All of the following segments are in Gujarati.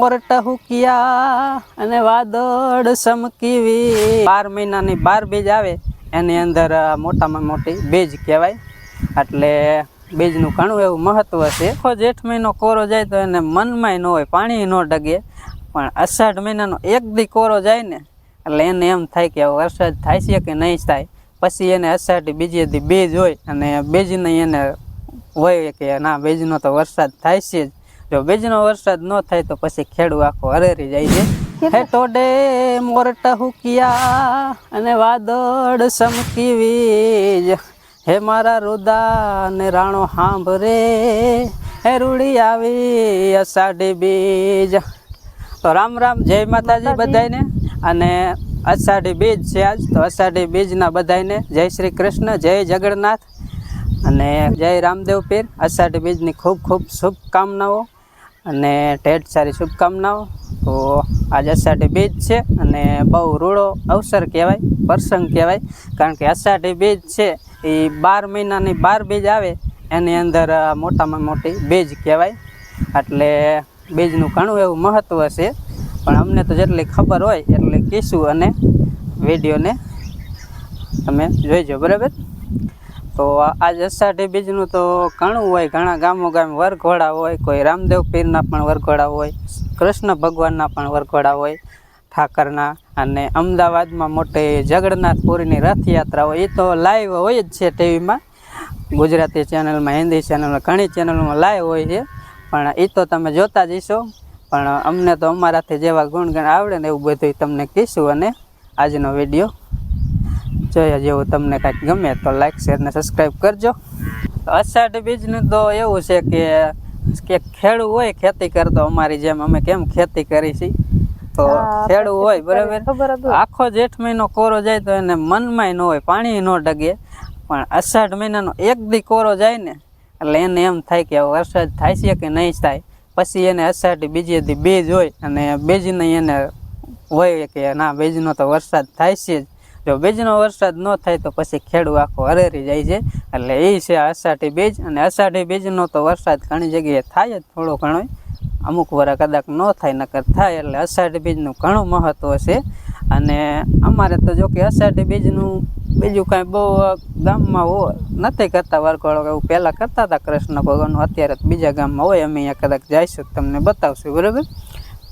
મોરટ હુકિયા અને વાદળ સમકીવી. બાર મહિનાની બાર બીજ આવે, એની અંદર મોટામાં મોટી બીજ કહેવાય. એટલે બીજનું ઘણું એવું મહત્વ છે. આખો જેઠ મહિનો કોરો જાય તો એને મનમાંય ન હોય, પાણી ન ડગે. પણ અષાઢ મહિનાનો એક દી કોરો જાય ને, એટલે એને એમ થાય કે વરસાદ થાય છે કે નહીં થાય. પછી એને અષાઢી બીજી દી બીજ હોય અને બીજને એને હોય કે ના, બીજનો તો વરસાદ થાય છે જ. જો બીજનો વરસાદ ન થાય તો પછી ખેડૂ આખો હરેરી જાય છે. હે ટોડે મોરટ હુકિયા અને વાદળ સમકી વીજ. હે મારા રુદા ને રાણો હાંભરે. હે રૂડી આવી અષાઢી બીજ. તો રામ રામ જય માતાજી બધાને અને અષાઢી બીજ છે આજ તો અષાઢી બીજના બધાને જય શ્રી કૃષ્ણ જય જગન્નાથ. અને જય રામદેવ પીર. અષાઢી બીજની ખૂબ ખૂબ શુભકામનાઓ. અને ઢેર સારી શુભકામનાઓ. તો આજ અષાઢી બીજ છે અને બહુ રૂડો અવસર કહેવાય, પ્રસંગ કહેવાય. કારણ કે અષાઢી બીજ છે, એ બાર મહિનાની બાર બીજ આવે, એની અંદર મોટામાં મોટી બીજ કહેવાય. એટલે બીજનું ઘણું એવું મહત્ત્વ છે. પણ અમને તો જેટલી ખબર હોય એટલી કહીશું અને વિડીયોને તમે જોઈજો, બરાબર? તો આજ અષાઢી બીજનું તો ઘણું હોય, ઘણા ગામો ગામ વરઘોડા હોય, કોઈ રામદેવ પીરના પણ વરઘોડા હોય, કૃષ્ણ ભગવાનના પણ વરઘોડા હોય, ઠાકરના અને અમદાવાદમાં મોટી જગન્નાથપુરીની રથયાત્રા હોય, એ તો લાઈવ હોય જ છે ટીવીમાં. ગુજરાતી ચેનલમાં હિન્દી ચેનલમાં ઘણી ચેનલોમાં લાઈવ હોય છે. પણ એ તો તમે જોતા જઈશો પણ અમને તો અમારાથી જેવા ગુણગણ આવડે ને એવું બધું તમને કહીશું અને આજનો વીડિયો જોયા જેવું તમને કાંઈક ગમે તો લાઈક શેર ને સબસ્ક્રાઈબ કરજો. અષાઢ બીજનું તો એવું છે કે કે ખેડૂ હોય ખેતી કરતો અમારી જેમ અમે કેમ ખેતી કરી છીએ તો ખેડૂ હોય બરાબર? આખો જેઠ મહિનો કોરો જાય તો એને મનમાંય ન હોય પાણી ન ડગે. પણ અષાઢ મહિનાનો એક દી કોરો જાય ને એટલે એને એમ થાય કે વરસાદ થાય છે કે નહીં થાય? પછી એને અષાઢ બીજે દી બીજ હોય અને બીજને એને હોય કે ના બીજનો તો વરસાદ થાય છે જ. જો બીજનો વરસાદ ન થાય તો પછી ખેડૂ આખો હરેરી જાય છે. એટલે એ છે અષાઢી બીજ, અને અષાઢી બીજનો તો વરસાદ ઘણી જગ્યાએ થાય જ થોડો ઘણો. અમુક વરા કદાચ ન થાય, નકર થાય, એટલે અષાઢી બીજનું ઘણું મહત્ત્વ છે. અને અમારે તો જો કે અષાઢી બીજનું બીજું કાંઈ બહુ ગામમાં હો નથી કરતા વરઘોડો એવું. પહેલાં કરતા હતા કૃષ્ણ ભગવાનનું અત્યારે બીજા ગામમાં હોય, અમે અહીંયા કદાચ જઈશું તમને બતાવશું, બરાબર?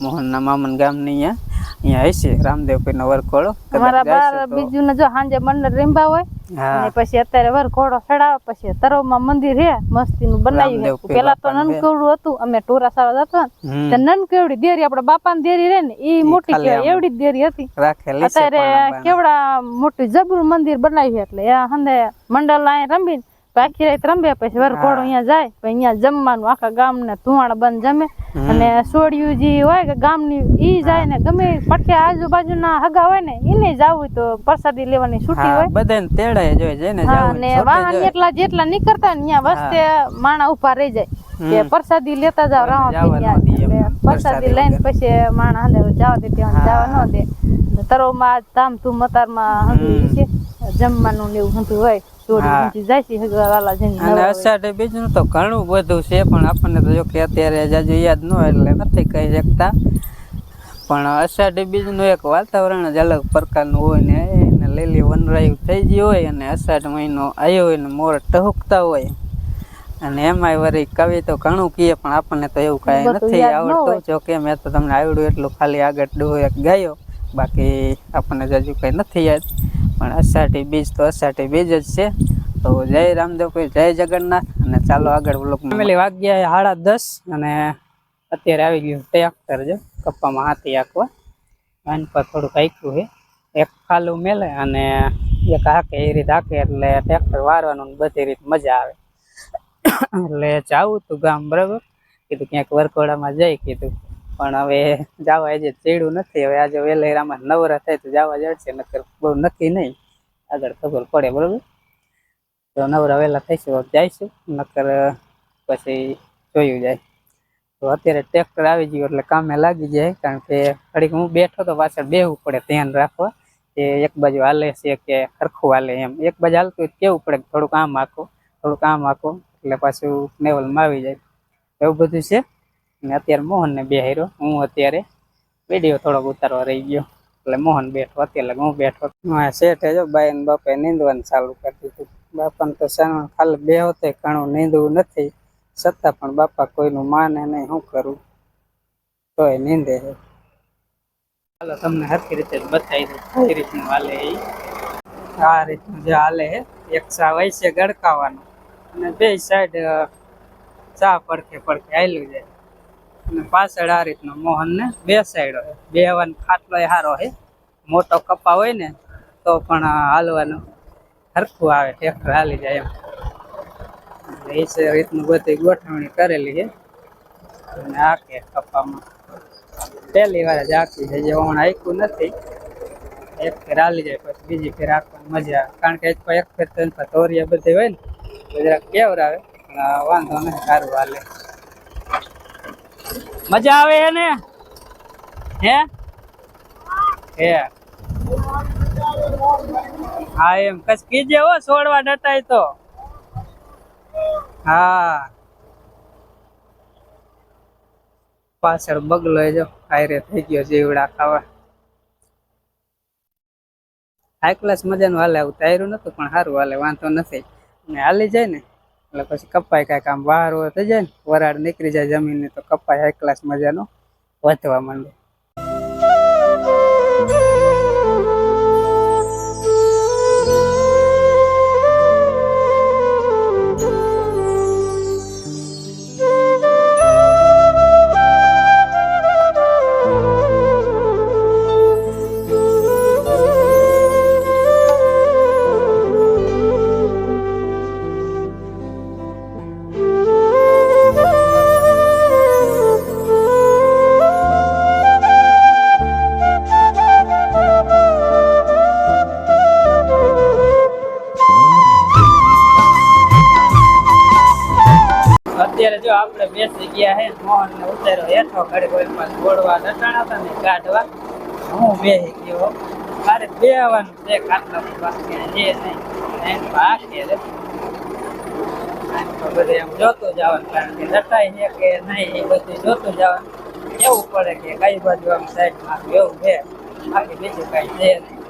મોહનના મામન ગામની અહીંયા. અહીંયા હશે રામદેવપીરનો વરઘોડો. કદાચ અમારા બાર જઈશું તો- બીજું ને જો સાંજે મંડળ રીંબા હોય અને પછી અત્યારે વર ઘોડો ચડાવે પછી તરવમાં મંદિર હે મસ્તી નું બનાવ્યું પેલા તો નનકેવડું હતું અમે ટોરા સાવા જતા ને. નનકવડી દેરી આપડા બાપા ની દેરી રે ને ઈ મોટી કહેવાય એવડી જ દેરી હતી. અત્યારે કેવડા મોટી જબરું મંદિર બનાવ્યું એટલે એ હંદે મંડળ અહીં રમીને પછી રાત રમે પછી વરઘોડો અહીંયા જાય પછી અહીંયા જમવાનું આખા ગામ ને ધુવાણ બંધ જમે. અને સોડિયું જે હોય કે ગામની ઈ જાય ને ગમે પટકે આજુબાજુના હગા હોય ને એને જવું તો પ્રસાદી લેવાની છૂટી હોય. બધાને તેડાય જોઈએ જઈને હા જાવું ને વાહન એટલા જેટલા નીકળતા ને ત્યાં વસ્તે માણા ઊભા રહી જાય. કે પ્રસાદી લેતા જાવ એમ. પ્રસાદી લઈને પછી માણા હાલે જવા દે ત્યાં જવા ન દે. તરોમાં ધામ તું મતારમાં હંધું છે. જમવાનું ને એવું હંધું હોય અને. અષાઢી બીજનું તો ઘણું બધું છે પણ આપણને તો જો કે અત્યારે જાજુ યાદ ન હોય એટલે નથી કહી શકતા. પણ અષાઢી બીજનું એક વાતાવરણ જ અલગ પ્રકારનું હોય ને એને લીલી વનરાયું થઈ ગઈ હોય અને અષાઢ મહિનો આવ્યો હોય ને મોર ટહુકતા હોય. અને એમાંય વળી કવિ તો ઘણું કહે પણ આપણને તો એવું કાંઈ નથી. આવડતું. જો કે મેં તો તમને આવડ્યું એટલું ખાલી આગળ ડોહ એક ગાયો બાકી આપણને જાજુ કઈ નથી યાદ. પણ અષાઢી બીજ તો અષાઢી બીજ જ છે. તો જય રામદેવ કોઈ જય જગન્નાથ. અને ચાલો આગળ વ્લોગ ફેમિલી વાગ્યા સાડા દસ અને અત્યારે આવી ગયું ટ્રેક્ટર જો કપ્પામાં હાથી આખવા વાન પર થોડુંક હાંક્યું છે. એક ખાલું મેલે અને એક હાકે. એ રીતે હાકે એટલે ટ્રેક્ટર વારવાનું બધી રીત મજા આવે. એટલે જાવું તું ગામ, બરાબર? કીધું ક્યાંક વરકોડામાં જઈ, કીધું પણ હવે જવા જે ચેડું નથી. હવે આજે વેલેરામાં નવરા થાય તો જવા જડશે નકર બહુ નક્કી નહીં. આગળ ખબર પડે, બરાબર? તો નવરા વહેલા થઈશું જઈશું, નકર પછી જોયું જાય. તો અત્યારે ટ્રેક્ટર આવી ગયું એટલે કામે લાગી જાય, કારણ કે ઘડીક હું બેઠો તો પાછળ બેહવું પડે, ધ્યાન રાખવા. કે એક બાજુ હાલે છે કે સરખું હાલે એમ. એક બાજુ હાલતું હોય કેવું પડે થોડું આમ આખો થોડુંક આમ આખો એટલે પાછું નેવલમાં આવી જાય. એવું બધું છે? ને અત્યારે મોહનને હું અત્યારે વીડિયો થોડોક ઉતારવા રહી ગયો. એટલે મોહન બેઠો અત્યારે હું બેઠો. શેઠે જો બાઈ ને બાપાએ નીંદવાનું ચાલુ કરી દીધું. બાપાને તો સાનું ખાલી બે હોતે, ઘણું નીંદવું નથી. છતાં પણ બાપા કોઈનું માને નહીં, શું કરું? તોય નીંદે છે. ચાલો તમને સરખી રીતે બતાવી દઉં. કઈ રીતનું હાલે એ. આ રીતનું જે હાલે એક સા વૈસે ગડકાવાનું. અને બે સાઈડ ચા પડખે પડખે હાલ્યું જાય. અને પાછળ આ રીતનો મોહન ને બે સાઈડ હોય. બે હવાનો ખાટલો એ સારો હોય મોટો કપા હોય ને, તો પણ હાલવાનું હરખું આવે ટ્રેક્ટર હાલી જાય એમ. એટલે એ છે રીતનું બધી ગોઠવણી કરેલી છે. અને આ કે કપામાં. પહેલી વાર જ આખી છે, જે હું આખ્યું નથી. એક ફેર હાલી જાય, પછી બીજી ફેર આખવાની મજા આવે. કારણ કે એક પર એક ફેર ત્રણ ફેર તોરિયા બધી હોય ને, તો જરાક કેવર આવે પણ આ વાંધો નહીં સારું હાલે. મજા આવે હે ને? હે? હે. હા, એમ. કશ કીજે હો છોડવા ડટાય તો. હા. પાછળ બગલો જો આયરે થઈ ગયો જીવડા ખાવા. હાઈ ક્લાસ મજાનું હાલે આવું, તાયરું નતું, પણ સારું હાલે, વાંધો નથી. ને હાલી જાય ને. એટલે પછી કપાય કાંઈક આમ હોય થઈ જાય ને, વરાળ નીકળી જાય જમીનની, તો કપાય હાઈ ક્લાસ મજાનો વધવા માંડે. આપણે બેસી ગયા હે, મોહન ને ઉતાર્યો હેઠો ઘડી કોઈ પાસે ગોળવા દટાણા હતા ને કાઢવા હું બેસી ગયો મારે બે આવવાનું છે ખાટલા પાસે જે નહીં બાકી રે બધે એમ જોતું જવાનું કારણ કે દટાય છે કે નહીં એ બધું જોતું જવાનું એવું પડે કે કઈ બાજુ આમ સાઈડમાં એવું છે. બાકી બીજું કઈ છે નહીં.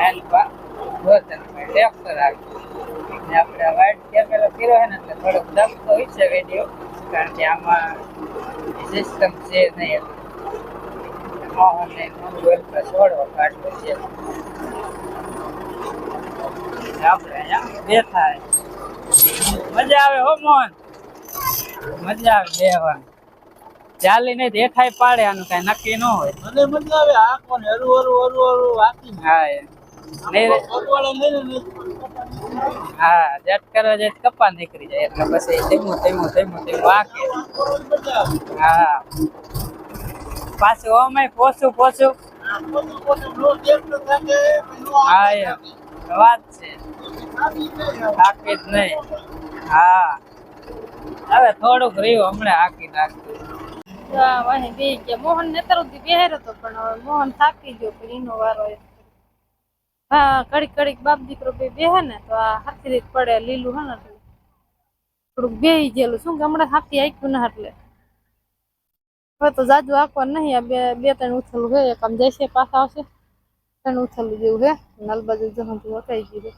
એમ પા જોતન ટ્રેક્ટર આવી ને આપણે વાઇટ કેમેરો કર્યો છે ને એટલે થોડોક દમ તો હોય છે વીડિયો કારણ કે આમાં સિસ્ટમ છે નહીં એટલે મોહન ને મોબાઈલ છોડવો કાઢવો છે. આપણે અહીંયા બેઠા મજા આવે હો મોહન? મજા આવે બેહવાની. ચાલી નહીં દેખાય પાડે આનું કઈ નક્કી ન હોય. મને મજા આવે આંખોને હરું હરું હરું હરું વાંચી હા હા જટ કરવા જાય તો નીકળી જાય એટલે પછી ધીમું ધીમું ધીમું ધીમું વાંકે. હા. પાછું ઓમે પોસું પોસું હા એમ વાત છે. થાકી જ નહીં. હા. હવે થોડુંક રહ્યું હમણાં હાકી નાખ્યું. મોહન ને સુધી બેહેર હતો પણ મોહન થાકી ગયો પછી એનો વારો કડીક કડીક બાપ દીકરો બે હે ને, તો આ હાથી રીત પડે લીલું હે ને થોડુંક બેહી ગયેલું શું કે હાથી આખ્યું ના એટલે. હવે તો જાજુ આખવા નહીં, આ બે બે ત્રણ ઉથલું હે એક આમ જશે, પાછા આવશે. ત્રણ ઉથલું જેવું હે નાલ બાજુ જવાનું વકાઈ ગયું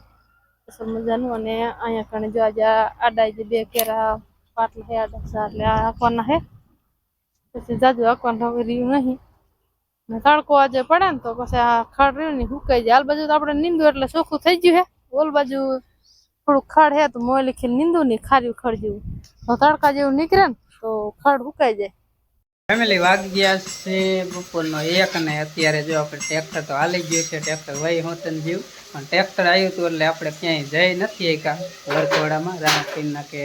અસલ મજાનું, અને અહીંયા કણે જો આજે આડા જે બે કેરા પાટલા હે, આડા એટલે આ આખવાના હે. પછી જાજુ આખવાનું હવે રહ્યું નહીં. તડકો આજે પડે ને તો પછી આ ખડ રહ્યું ને સુકાઈ જાય. હાલ બાજુ તો આપણે નીંદુ એટલે ચોખ્ખું થઈ ગયું હે. ઓલ બાજુ થોડું ખડ હે તો મોય લખી નીંદુ ને ખાર્યું ખડ જેવું. તો તડકા જેવું નીકળે ને તો ખડ સુકાઈ જાય. ફેમિલી વાગી ગયા છે બપોરનો એક ને અત્યારે જો આપણે ટ્રેક્ટર તો હાલી ગયું છે. ટ્રેક્ટર વહી હોતન જીવ. પણ ટ્રેક્ટર આવ્યું હતું એટલે આપણે ક્યાંય જઈ નથી એકા વરખોડામાં રામાપીરના કે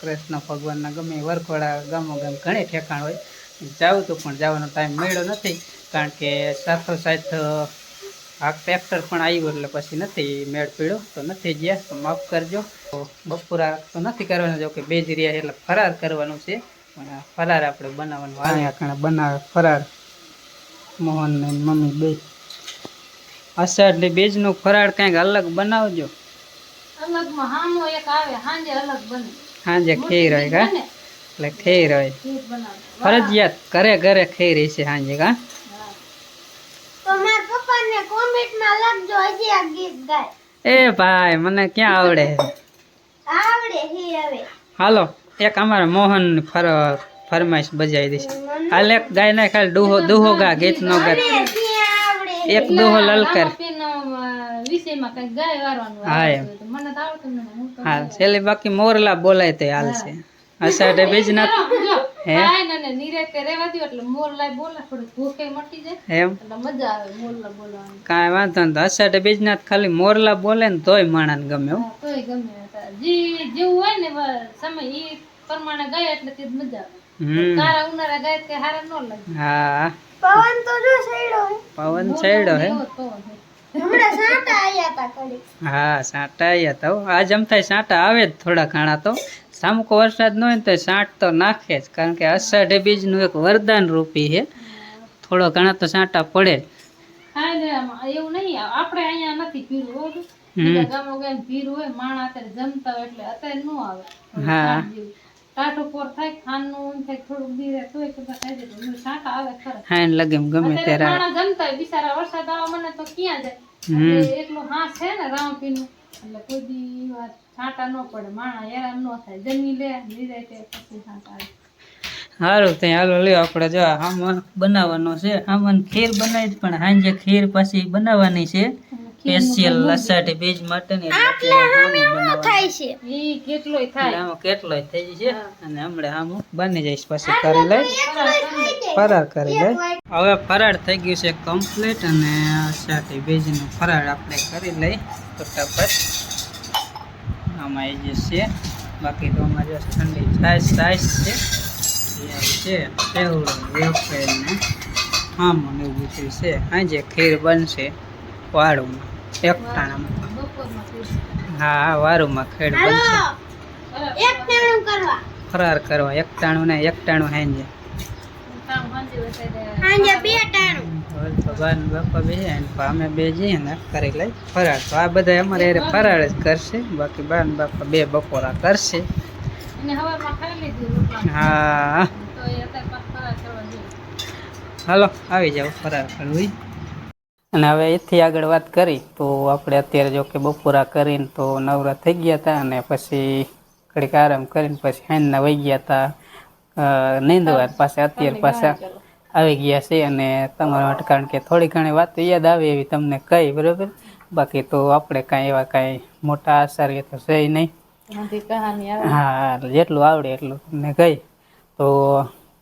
કૃષ્ણ ભગવાનના ગમે વરઘોડા ગામો ગામ ઘણી ઠેકાણ હોય. જાવું હતું પણ જવાનો ટાઈમ મળ્યો નથી. કારણ કે સાથો સાથ આ ટ્રેક્ટર પણ આવ્યું એટલે પછી નથી મેળ પીડ્યો. તો નથી ગયા તો માફ કરજો. તો બપોરા તો નથી કરવાના જો કે બે જ રહ્યા એટલે ફરાર કરવાનું છે. પણ આ ફરાર આપણે બનાવવાનું આવ્યા કણે બનાવે ફરાર. મોહન ને મમ્મી બે. અષાઢની બીજનું ફરાળ કંઈક અલગ બનાવજો. અલગમાં હામો એક આવે હાંજે અલગ બને. સાંજે ખીર હોય કા? એટલે ખેર હોય. ફરજિયાત ઘરે ઘરે ખેર છે સાંજે કા તો મારા પપ્પાને કોમેન્ટમાં લખજો હજી આ ગીત ગાય. એ ભાઈ મને ક્યાં આવડે? આવડે હાલો એક અમારા મોહન ફર ફરમાઈશ બજાવી દઈશ. હાલ એક ગાય ના ખાલી દુહો દુહો ગા ગીત નો ગા એક દુહો લલકર. હા, હાલ છેલ્લે બાકી મોરલા બોલાય તે હાલ છે. અષાઢે બીજના ના હે? ને ને નિરાંતે રહેવા દ્યો એટલે મોર લાય બોલે થોડીક ભૂખે મટી જાય. એમ? એટલે મજા આવે મોરલા બોલવાની. કાંઈ વાંધો નહીં અષાઢે બીજના ખાલી મોરલા બોલે ને તોય માણાને ગમે હો. તોય ગમે જી જેવું હોય ને સમય ઈ પ્રમાણે ગાય એટલે તે મજા આવે. હમ. કારા ઉનાળા ગાય તે હારા ન લાગે. હા. પવન તો જો છેડો પવન છેડો હે? પવન હા સાંટા આવ્યા તો આજ આમ થાય સાંટા આવે જ થોડા ઘણા તો. સામકો વરસાદ ન હોય ને તો સાંટ તો નાખે જ. કારણ કે અષાઢે બીજનું એક વરદાન રૂપી છે. થોડો ઘણા તો સાંટા પડે. જ આમ એવું નહીં. આપણે અહીંયા નથી પીરું હોય તો. હમ. બીજા ગામો ગામ પીરું હોય માણસ અત્યારે જમતા હોય એટલે અત્યારે ન આવે. હા. સાંજ પોર થાય થાય થોડુંક દી રહે તોય કદાચ ખાઈ જાય તો સાંટા આવે ખરા. હા એને લગે ગમે ત્યારે માણસ જમતા હોય બિચારા વરસાદ આવવા મને તો ક્યાં જાય? હમ. એટલે છે ને રામપીનું એટલે કોઈ દી છાંટા ન પડે માણસ હેરાન ન થાય જમી લે નિરાંતે પછી છાંટા આવે. સારું ત્યાં હાલો લ્યો આપણે જો આમાં બનાવવાનો છે. આમાં ખીર બનાવી પણ સાંજે ખીર પછી બનાવવાની છે. સ્પેશિયલ લસાટી બીજ માટેની એટલે આમાં બનાવવાની. થાય છે. ઈ કેટલોય થાય. આમાં કેટલોય થઈ જશે અને હમણાં આમ બની જઈશ પછી કરી લઈ ફરાર કરી લઈ હવે ફરાળ થઈ ગયું છે કમ્પ્લીટ અને અષાઢી બીજનું ફરાળ આપણે કરી લઈ ફટાફટ. આમાં એ જે છે બાકી તો અમારે જો ઠંડી છાશ છાશ છે. એ આવી છે સેવડો વેફર ને એવું બધું છે. આજે ખીર બનશે વાળુમાં. એકટાણામાં. હા વારુમાં ખેડ બનશે. એક ટાણું કરવા. ફરાર કરવા એકટાણું ને એકટાણું હાંજે. ભગવાન બાપા બે જાય ને અમે બે જઈએ ને કરી લઈ ફરાળ તો આ બધા અમારે ફરાળ જ કરશે. બાકી બાન બાપા બે બપોરા કરશે. હા. હાલો આવી જાવ ફરાર કરવી અને હવે એથી આગળ વાત કરી તો આપણે અત્યારે જો કે બપોરા કરીને તો નવરા થઈ ગયા હતા અને પછી ઘડીક આરામ કરીને પછી હાંજના વહી ગયા હતા. અ, નીંદવા પાછા અત્યારે પાછા આવી ગયા છે અને તમારા માટે કારણ કે થોડી ઘણી વાત યાદ આવે એવી તમને કહી બરાબર? બાકી તો આપણે કાંઈ એવા કાંઈ મોટા આચાર્ય તો છે નહીં. હા જેટલું આવડે એટલું તમને કહી તો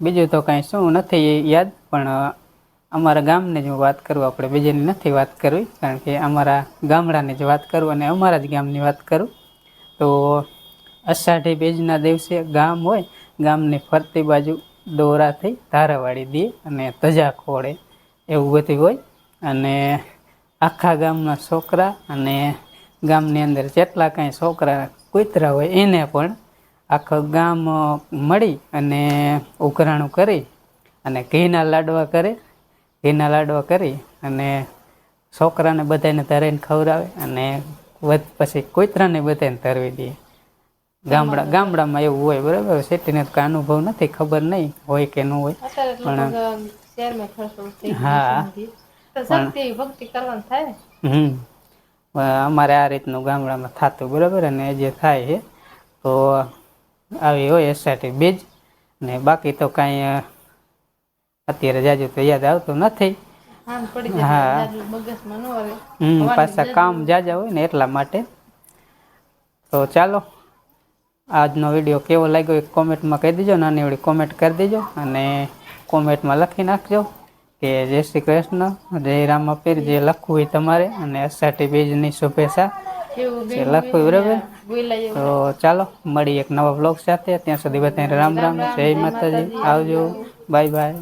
બીજું તો કાંઈ શું નથી યાદ પણ અમારા ગામની જ વાત કરું, આપણે બીજાની નથી વાત કરવી, કારણ કે અમારા ગામડાની જ વાત કરું અને અમારા જ ગામની વાત કરું. તો અષાઢી બીજના દિવસે ગામ હોય, ગામની ફરતી બાજુ દોરાથી ધારાવાળી દે અને ધજા ખોળે, એવું બધું હોય. અને આખા ગામના છોકરા અને ગામની અંદર જેટલા કાંઈ છોકરા કૂતરા હોય, એને પણ આખું ગામ મળી અને ઉઘરાણું કરી અને ઘીના લાડવા કરે. ઘીના લાડવા કરી અને છોકરાને બધાને ધરીને ખવડાવે અને વધ પછી કોઈતરાને બધાને ધરવી દે ગામડા ગામડામાં એવું હોય બરાબર? સિટીને તો અનુભવ નથી ખબર નહીં હોય કે ન હોય. પણ- હા. પણ ભક્તિ કરવાનું થાય? હમ. અમારે આ રીતનું ગામડામાં થતું બરાબર? અને જે થાય છે તો આવી હોય એસઆરટી બીજ. ને બાકી તો કાંઈ અત્યારે જાજુ તો યાદ આવતું નથી. હા. હમ પાછા કામ જાજા હોય ને એટલા માટે. તો ચાલો આજનો વીડિયો કેવો લાગ્યો એ કોમેન્ટમાં કહી દેજો નાની એવડી કોમેન્ટ કરી દેજો અને કોમેન્ટમાં લખી નાખજો કે જય શ્રી કૃષ્ણ જય રામાપીર જે લખવું હોય તમારે અને અષાઢી બીજની શુભેચ્છા. જે લખવું બરાબર. તો ચાલો મળી એક નવા બ્લોગ સાથે. ત્યાં સુધી બધાને રામ રામ જય માતાજી. આવજો. Bye bye.